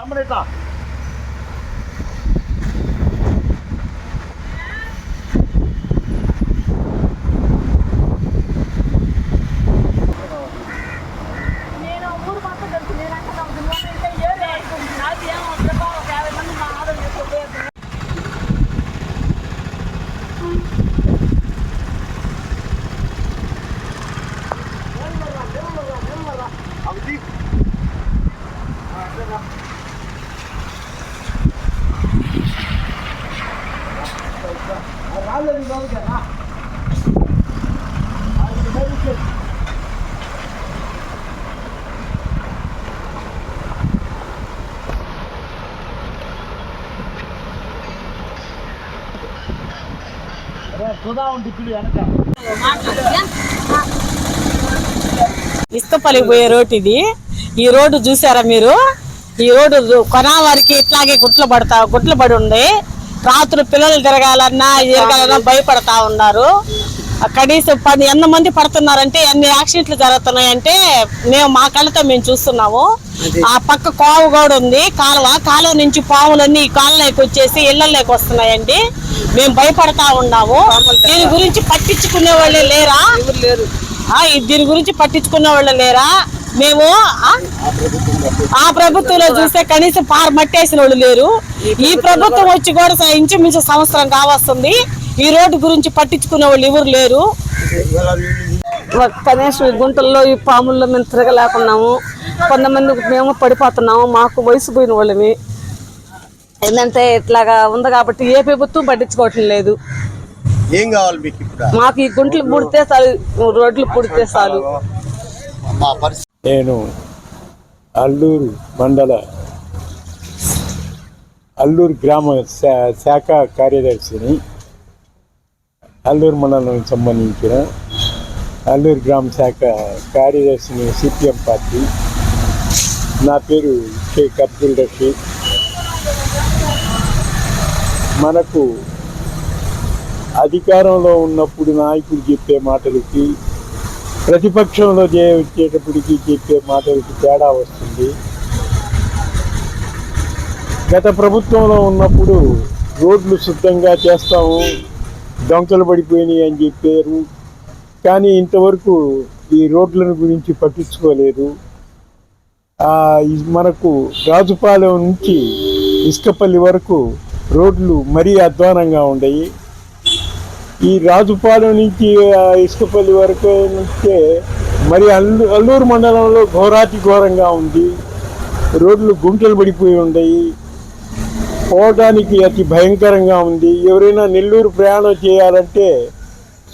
咱们的咋？ఇస్తపల్లికి పోయే రోడ్ ఇది. ఈ రోడ్డు చూసారా మీరు? ఈ రోడ్డు కొనా వారికి ఇట్లాగే గుట్లు పడతా గుట్లు పడి ఉంది. రాత్రులు పిల్లలు తిరగాలన్నా తిరగాలన్నా భయపడతా ఉన్నారు. కనీసం పది ఎంత మంది పడుతున్నారంటే ఎన్ని యాక్సిడెంట్లు జరుగుతున్నాయంటే మేము మా కళ్ళతో మేము చూస్తున్నాము. ఆ పక్క కోవ కూడా ఉంది కాలువ. కాలువ నుంచి పాములన్నీ ఈ కాలువలోకి వచ్చేసి ఇళ్ళలోకి వస్తున్నాయండి. మేము భయపడతా ఉన్నాము. దీని గురించి పట్టించుకునే వాళ్ళే లేరా? దీని గురించి పట్టించుకునే వాళ్ళు లేరా? మేము ఆ? ప్రభుత్వంలో చూస్తే కనీసం పార మట్టేసిన వాళ్ళు లేరు. ఈ ప్రభుత్వం వచ్చి కూడా ఇంచుమించు సంవత్సరం కావస్తుంది. ఈ రోడ్డు గురించి పట్టించుకునే వాళ్ళు ఎవరు లేరు. కనీసం ఈ గుంటల్లో ఈ పాముల్లో మేము తిరగలేకున్నాము. కొంతమంది మేము పడిపోతున్నాము. మాకు వయసు పోయిన వాళ్ళమి. ఏంటంటే ఇట్లాగా ఉంది కాబట్టి ఏ ప్రభుత్వం పట్టించుకోవటం లేదు. ఏం కావాలి మీకు ఇప్పుడు? మాకు ఈ గుంటలు పుడితే చాలు రోడ్లు పుడితే చాలు. మా పరిస్థితి నేను అల్లూరు మండల అల్లూరు గ్రామ శాఖ కార్యదర్శిని. అల్లూరు మండలానికి సంబంధించిన అల్లూరు గ్రామ శాఖ కార్యదర్శిని సిపిఎం పార్టీ. నా పేరు షేక్ అబ్దుల్ రషీద్ మనకు అధికారంలో ఉన్నప్పుడు నాయకులు చెప్పే మాటలకి ప్రతిపక్షంలో చే- వచ్చేటప్పటికి చెప్పే మాటలకి తేడా వస్తుంది. గత ప్రభుత్వంలో ఉన్నప్పుడు రోడ్లు శుద్ధంగా చేస్తాము డొంకలు పడిపోయినాయి అని చెప్పారు. కానీ ఇంతవరకు ఈ రోడ్లను గురించి పట్టించుకోలేదు. మనకు రాజుపాలెం నుంచి ఇసుకపల్లి వరకు రోడ్లు మరీ అధ్వానంగా ఉండయి. ఈ రాజుపాలెం నుంచి ఆ, ఇసుకపల్లి వరకు నుంచే మరి అల్లు అల్లూరు మండలంలో ఘోరాతి ఘోరంగా ఉంది. రోడ్లు గుంటలు పడిపోయి ఉన్నాయి పోవడానికి అతి భయంకరంగా ఉంది. ఎవరైనా నెల్లూరు ప్రయాణం చేయాలంటే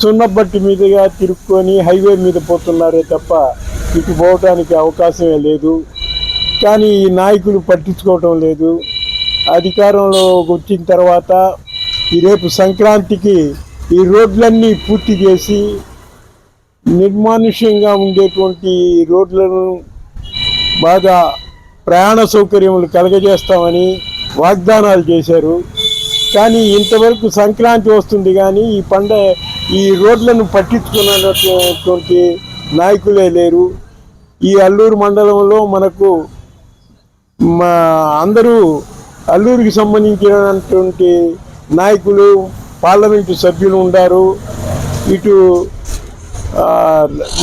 సున్నబట్టి మీదుగా తిరుక్కొని హైవే మీద పోతున్నారే తప్ప ఇటు పోవటానికి అవకాశమే లేదు. కానీ ఈ నాయకులు పట్టించుకోవటం లేదు. అధికారంలో వచ్చిన తర్వాత ఈ రేపు సంక్రాంతికి ఈ రోడ్లన్నీ పూర్తి చేసి నిర్మానుష్యంగా ఉండేటువంటి రోడ్లను బాగా ప్రయాణ సౌకర్యములు కలగజేస్తామని వాగ్దానాలు చేశారు. కానీ ఇంతవరకు సంక్రాంతి వస్తుంది కానీ ఈ పండ ఈ రోడ్లను పట్టించుకున్నటువంటి నాయకులే లేరు. ఈ అల్లూరు మండలంలో మనకు మా అందరూ అల్లూరికి సంబంధించినటువంటి నాయకులు పార్లమెంటు సభ్యులు ఉండారు. ఇటు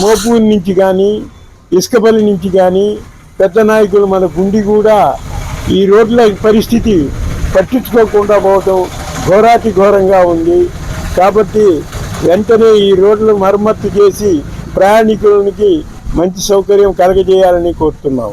మోపూరి నుంచి కానీ ఇసుకపల్లి నుంచి కానీ పెద్ద నాయకులు మన గుండి కూడా ఈ రోడ్ల పరిస్థితి పట్టించుకోకుండా పోవటం ఘోరాతి ఘోరంగా ఉంది. కాబట్టి వెంటనే ఈ రోడ్లను మరమ్మత్తు చేసి ప్రయాణికులకి మంచి సౌకర్యం కలగజేయాలని కోరుతున్నాము.